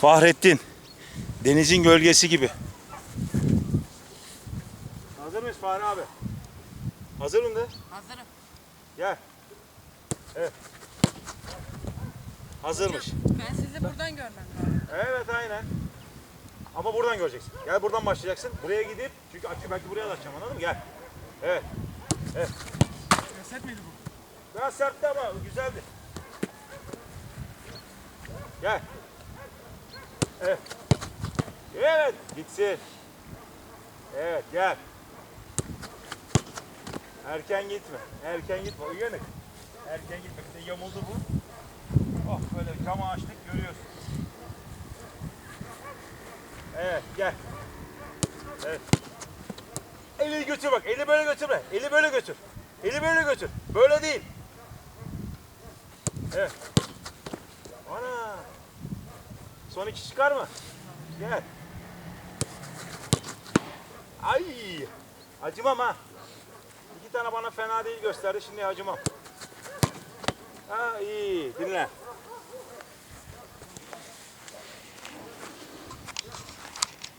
Fahrettin. Denizin gölgesi gibi. Hazır mıyız Fahri abi? Hazırım de. Hazırım. Gel. Evet. Hazırmış. Ben sizi buradan görmem lazım. Evet aynen. Ama buradan göreceksin. Gel buradan başlayacaksın. Buraya gidip çünkü açı belki buraya da açacağım anladın mı? Gel. Evet. Evet. Set miydi bu? Biraz sertti ama güzeldi. Gel. Evet. Evet. Gitsin. Evet gel. Erken gitme. Erken gitme. Uyanık. Erken gitme. De yamuldu bu. Oh böyle camı açtık görüyorsun. Evet gel. Evet. Eli götür bak. Eli böyle götürme. Eli böyle götür. Eli böyle götür. Böyle değil. Evet. Son iki çıkar mı? Gel. Ay. Acımam ha. İki tane bana fena değil gösterdi. Şimdi acımam. Ha iyi. Dinle.